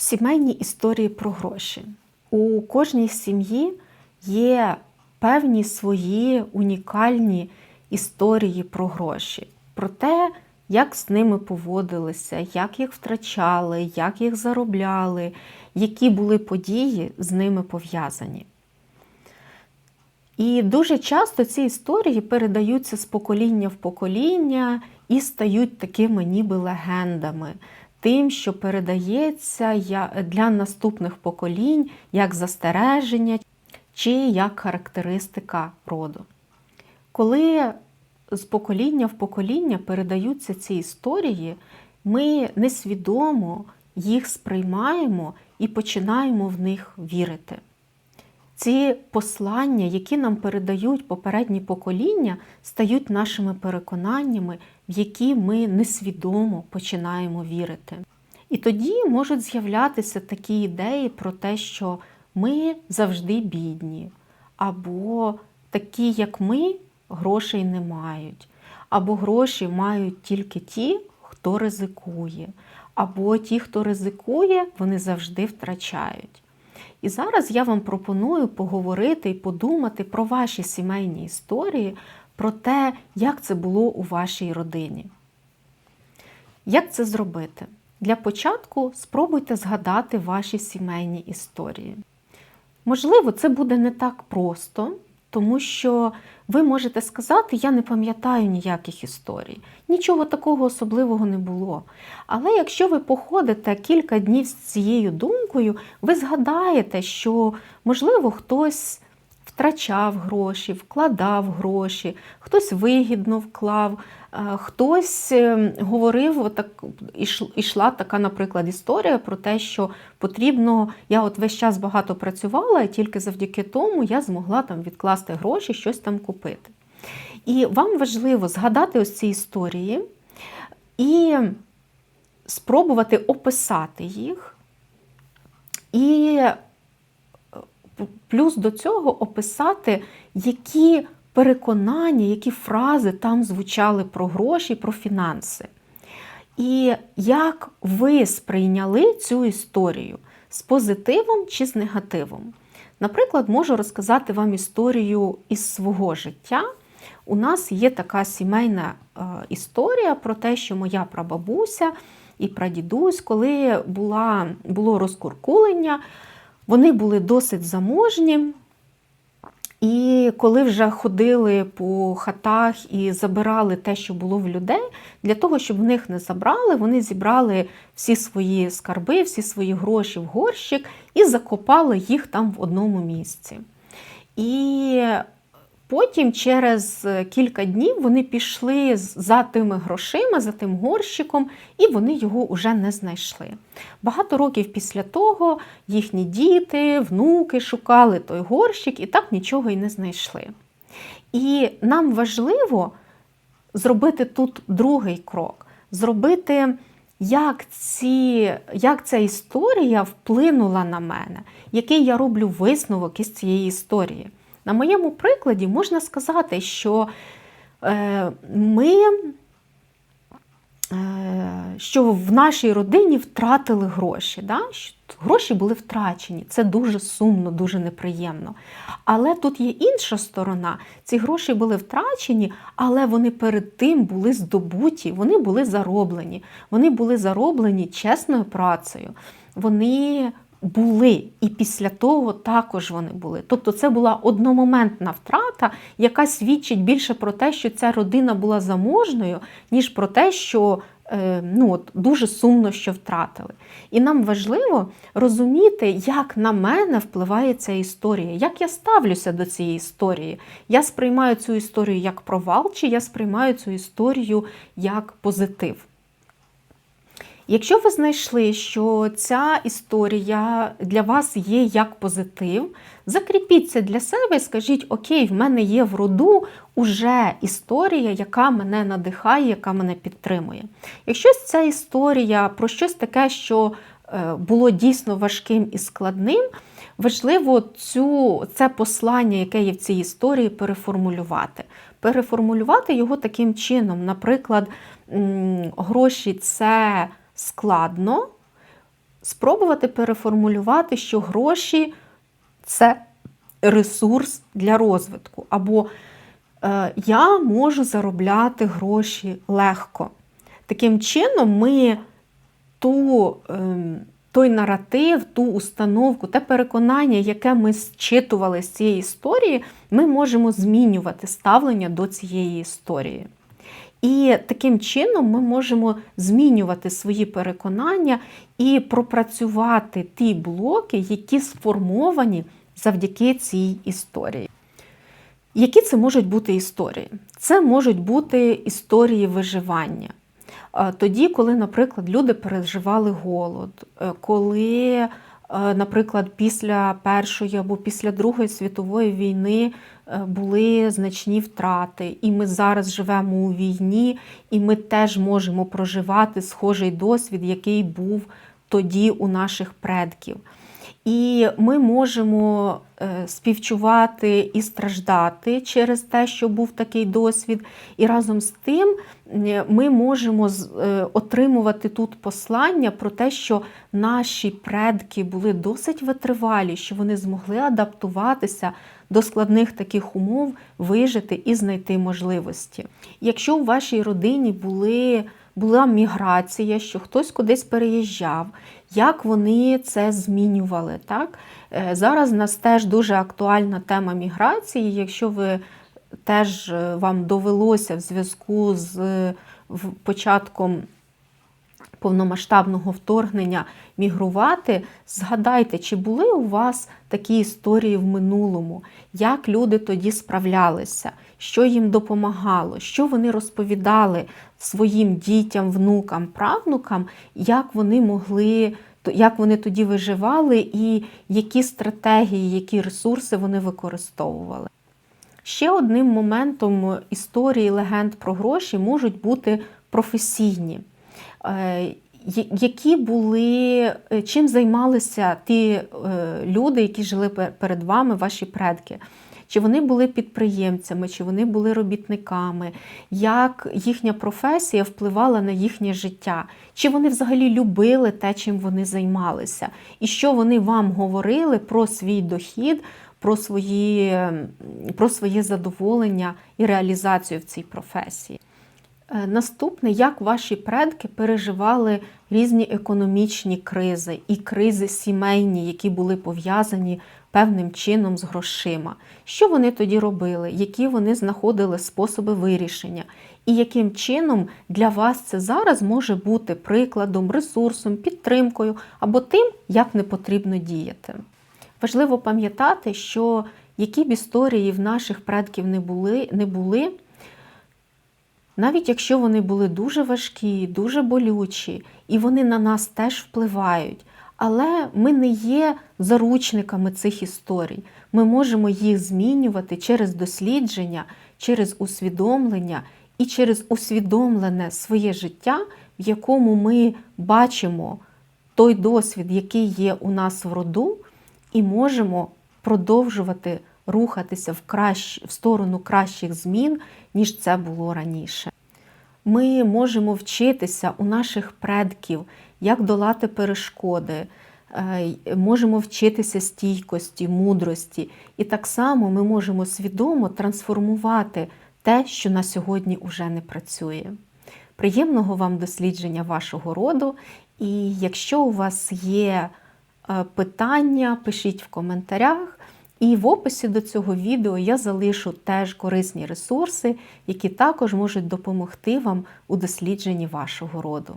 Сімейні історії про гроші. У кожній сім'ї є певні свої унікальні історії про гроші, про те, як з ними поводилися, як їх втрачали, як їх заробляли, які були події з ними пов'язані. І дуже часто ці історії передаються з покоління в покоління і стають такими ніби легендами, тим, що передається для наступних поколінь як застереження чи як характеристика роду. Коли з покоління в покоління передаються ці історії, ми несвідомо їх сприймаємо і починаємо в них вірити. Ці послання, які нам передають попередні покоління, стають нашими переконаннями, в які ми несвідомо починаємо вірити. І тоді можуть з'являтися такі ідеї про те, що ми завжди бідні, або такі, як ми, грошей не мають, або гроші мають тільки ті, хто ризикує, або ті, хто ризикує, вони завжди втрачають. І зараз я вам пропоную поговорити і подумати про ваші сімейні історії, про те, як це було у вашій родині. Як це зробити? Для початку спробуйте згадати ваші сімейні історії. Можливо, це буде не так просто, тому що ви можете сказати, я не пам'ятаю ніяких історій. Нічого такого особливого не було. Але якщо ви походите кілька днів з цією думкою, ви згадаєте, що, можливо, хтось втрачав гроші, вкладав гроші, хтось вигідно вклав, е, хтось е, говорив, отак, ішла така, наприклад, історія про те, що потрібно, я от весь час багато працювала, і тільки завдяки тому я змогла там відкласти гроші, щось там купити. І вам важливо згадати ось ці історії і спробувати описати їх. І плюс до цього описати, які переконання, які фрази там звучали про гроші, про фінанси. І як ви сприйняли цю історію з позитивом чи з негативом? Наприклад, можу розказати вам історію із свого життя. У нас є така сімейна е, історія про те, що моя прабабуся і прадідусь, коли була, було розкуркулення, вони були досить заможні. І коли вже ходили по хатах і забирали те, що було в людей, для того, щоб в них не забрали, вони зібрали всі свої скарби, всі свої гроші в горщик і закопали їх там в одному місці. І потім, через кілька днів, вони пішли за тими грошима, за тим горщиком, і вони його вже не знайшли. Багато років після того їхні діти, внуки шукали той горщик і так нічого й не знайшли. І нам важливо зробити тут другий крок, зробити, як, ці, як ця історія вплинула на мене, який я роблю висновок із цієї історії. На моєму прикладі можна сказати, що е, ми Е, що в нашій родині втратили гроші. Да? Гроші були втрачені. Це дуже сумно, дуже неприємно. Але тут є інша сторона. Ці гроші були втрачені, але вони перед тим були здобуті, вони були зароблені. Вони були зароблені чесною працею. Вони були, і після того також вони були. Тобто це була одномоментна втрата, яка свідчить більше про те, що ця родина була заможною, ніж про те, що е, ну, от, дуже сумно, що втратили. І нам важливо розуміти, як на мене впливає ця історія, як я ставлюся до цієї історії. Я сприймаю цю історію як провал, чи я сприймаю цю історію як позитив. Якщо ви знайшли, що ця історія для вас є як позитив, закріпіться для себе і скажіть, окей, в мене є в роду уже історія, яка мене надихає, яка мене підтримує. Якщо ця історія про щось таке, що е, було дійсно важким і складним, важливо цю, це послання, яке є в цій історії, переформулювати. Переформулювати його таким чином, наприклад, гроші це складно, спробувати переформулювати, що гроші це ресурс для розвитку. Або е, я можу заробляти гроші легко. Таким чином, ми ту, е, той наратив, ту установку, те переконання, яке ми зчитували з цієї історії, ми можемо змінювати ставлення до цієї історії. І таким чином ми можемо змінювати свої переконання і пропрацювати ті блоки, які сформовані завдяки цій історії. Які це можуть бути історії? Це можуть бути історії виживання. Тоді, коли, наприклад, люди переживали голод, е, коли, наприклад, після Першої або після Другої світової війни були значні втрати, і ми зараз живемо у війні, і ми теж можемо проживати схожий досвід, який був тоді у наших предків. І ми можемо співчувати і страждати через те, що був такий досвід. І разом з тим ми можемо отримувати тут послання про те, що наші предки були досить витривалі, що вони змогли адаптуватися до складних таких умов, вижити і знайти можливості. Якщо у вашій родині були була міграція, що хтось кудись переїжджав, як вони це змінювали. Так? Зараз в нас теж дуже актуальна тема міграції. Якщо ви теж вам довелося в зв'язку з початком повномасштабного вторгнення мігрувати, згадайте, чи були у вас такі історії в минулому, як люди тоді справлялися, що їм допомагало, що вони розповідали своїм дітям, внукам, правнукам, як вони могли. Як вони тоді виживали, і які стратегії, які ресурси вони використовували. Ще одним моментом історії легенд про гроші можуть бути професійні. Які були, чим займалися ті люди, які жили перед вами, ваші предки? Чи вони були підприємцями, чи вони були робітниками, як їхня професія впливала на їхнє життя, чи вони взагалі любили те, чим вони займалися, і що вони вам говорили про свій дохід, про, свої, про своє задоволення і реалізацію в цій професії? Наступне, як ваші предки переживали різні економічні кризи і кризи сімейні, які були пов'язані певним чином з грошима. Що вони тоді робили, які вони знаходили способи вирішення, і яким чином для вас це зараз може бути прикладом, ресурсом, підтримкою або тим, як не потрібно діяти. Важливо пам'ятати, що які б історії в наших предків не були, не були. Навіть якщо вони були дуже важкі, дуже болючі, і вони на нас теж впливають, але ми не є заручниками цих історій. Ми можемо їх змінювати через дослідження, через усвідомлення і через усвідомлене своє життя, в якому ми бачимо той досвід, який є у нас в роду, і можемо продовжувати рухатися в, кращ... в сторону кращих змін, ніж це було раніше. Ми можемо вчитися у наших предків, як долати перешкоди, е, можемо вчитися стійкості, мудрості. І так само ми можемо свідомо трансформувати те, що на сьогодні вже не працює. Приємного вам дослідження вашого роду. І якщо у вас є е, питання, пишіть в коментарях. І в описі до цього відео я залишу теж корисні ресурси, які також можуть допомогти вам у дослідженні вашого роду.